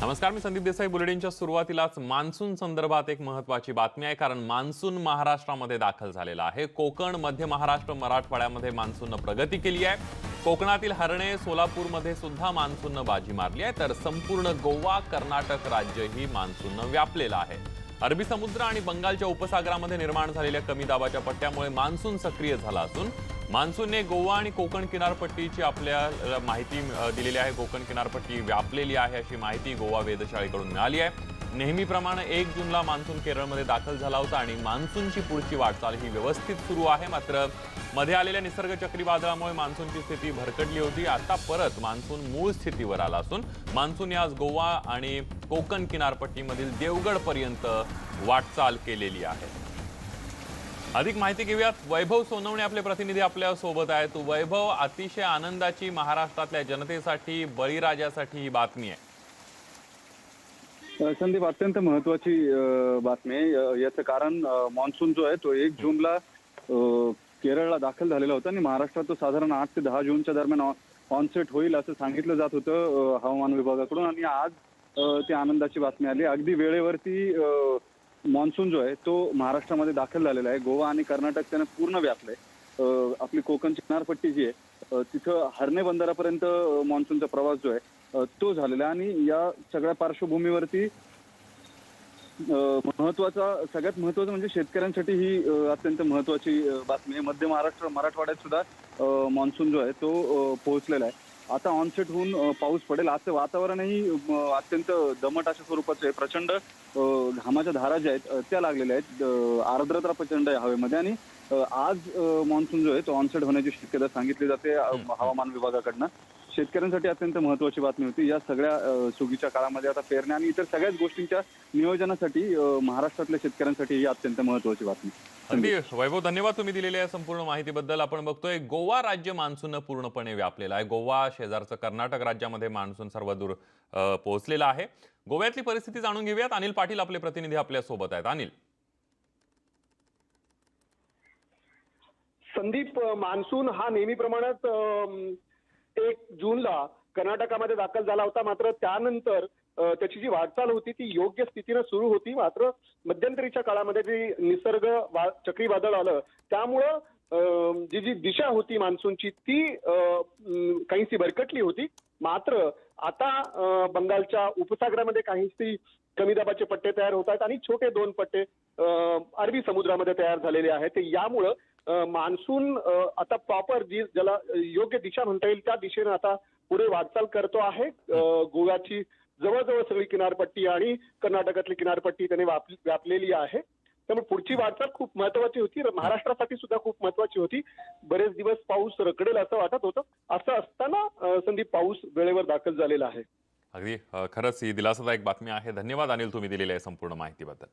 नमस्कार मी संदीप देसाई. बुलेटिनच्या सुरुवातीलाच मान्सून संदर्भात एक महत्वाची बातमी आहे कारण मान्सून महाराष्ट्रामध्ये दाखल झालेला आहे. कोकण मध्य महाराष्ट्र मराठवाड्यामध्ये मान्सूननं प्रगती केली आहे. कोकणातील हरणे सोलापूरमध्ये सुद्धा मान्सूननं बाजी मारली आहे. तर संपूर्ण गोवा कर्नाटक राज्यही मान्सूननं व्यापलेलं आहे. अरबी समुद्र आणि बंगालच्या उपसागरामध्ये निर्माण झालेल्या कमी दाबाच्या पट्ट्यामुळे मान्सून सक्रिय झाला असून मान्सूनने गोवा आणि कोकण किनारपट्टीची आपल्याला माहिती दिलेली आहे. कोकण किनारपट्टी व्यापलेली आहे अशी माहिती गोवा वेधशाळेकडून मिळाली आहे. नेहमीप्रमाणे एक जूनला मान्सून केरळमध्ये दाखल झाला होता आणि मान्सूनची पुढची वाटचाल ही व्यवस्थित सुरू आहे. मात्रमध्ये आलेल्या निसर्ग चक्रीवादळामुळे मान्सूनची स्थिती भरकटली होती. आता परत मान्सून मूळ स्थितीवर आला असून मान्सून आज गोवा आणि कोकण किनारपट्टीमधील देवगडपर्यंत वाटचाल केलेली आहे. अधिक माहिती घेऊयात. वैभव सोनवणे आपले प्रतिनिधी आपल्यासोबत आहेत. वैभव अतिशय आनंदाची महाराष्ट्रातल्या जनतेसाठी बळीराजासाठी ही बातमी आहे. संदीप अत्यंत महत्वाची बातमी आहे. याचं कारण मान्सून जो आहे तो एक जूनला केरळला दाखल झालेला होता आणि महाराष्ट्रात तो साधारण आठ ते दहा जूनच्या दरम्यान ऑनसेट होईल असं सांगितलं जात होतं हवामान विभागाकडून. आणि आज ती आनंदाची बातमी आली. अगदी वेळेवरती मान्सून जो आहे तो महाराष्ट्रामध्ये दाखल झालेला आहे. गोवा आणि कर्नाटक त्यानं पूर्ण व्यापलंय. आपली कोकण किनारपट्टी जी आहे तिथं हरणे बंदरापर्यंत मान्सूनचा प्रवास जो आहे तो झालेला आहे. आणि या सगळ्या पार्श्वभूमीवरती महत्त्वाचा सगळ्यात महत्वाचं म्हणजे शेतकऱ्यांसाठी ही अत्यंत महत्वाची बातमी आहे. मध्य महाराष्ट्र मराठवाड्यात सुद्धा मान्सून जो आहे तो पोहोचलेला आहे. आता ऑनसेट होऊन पाऊस पडेल. आजचं वातावरणही अत्यंत दमट अशा स्वरूपाचं आहे. प्रचंड घामाच्या धारा ज्या आहेत त्या लागलेल्या आहेत. आर्द्रता प्रचंड आहे हवेमध्ये आणि आज मान्सून जो आहे तो ऑनसेट होण्याची शक्यता सांगितली जाते हवामान विभागाकडनं. शेतकऱ्यांसाठी अत्यंत महत्वाची बातमी होती. या सगळ्या सुगीच्या काळामध्ये आता पेरण्या आणि इतर सगळ्याच गोष्टींच्या नियोजनासाठी महाराष्ट्रातल्या शेतकऱ्यांसाठी ही अत्यंत महत्वाची बातमी. अगदी. वैभव धन्यवाद तुम्ही दिलेल्या या संपूर्ण माहितीबद्दल. आपण बघतोय गोवा राज्य मान्सून पूर्णपणे व्यापलेलं आहे. गोवा शेजारचं कर्नाटक राज्यामध्ये मान्सून सर्वदूर अ, पोहोचलेला आहे. गोव्यातली परिस्थिती जाणून घेऊयात. अनिल पाटील आपले प्रतिनिधी आपल्यासोबत आहेत. अनिल. संदीप मान्सून हा नेहमीप्रमाणेच एक जूनला कर्नाटकामध्ये दाखल झाला होता. मात्र त्यानंतर त्याची जी वाटचाल होती ती योग्य स्थितीनं सुरू होती. मात्र मध्यंतरीच्या काळामध्ये जी निसर्ग वा- चक्रीवादळ आलं त्यामुळं जी जी दिशा होती मान्सूनची ती काहीशी भरकटली होती. मात्र आता बंगालच्या उपसागरामध्ये काहीशी कमी दाबाचे पट्टे तयार होत आहेत आणि छोटे दोन पट्टे अरबी समुद्रामध्ये तयार झालेले आहेत. ते यामुळं मान्सून आता प्रॉपर जी ज्याला योग्य दिशा म्हणता येईल त्या दिशेनं आता पुढे वाटचाल करतो आहे. गोव्याची जवळजवळ सगळी किनारपट्टी आणि कर्नाटकातली किनारपट्टी त्याने व्यापलेली आहे. त्यामुळे पुढची वाटचाल खूप महत्वाची होती. महाराष्ट्रासाठी सुद्धा खूप महत्वाची होती. बरेच दिवस पाऊस रकडेल असं वाटत होतं. असं असताना संदीप पाऊस वेळेवर दाखल झालेला आहे. अगदी खरंच ही दिलासादायक बातमी आहे. धन्यवाद अनिल तुम्ही दिलेल्या आहे संपूर्ण माहितीबद्दल.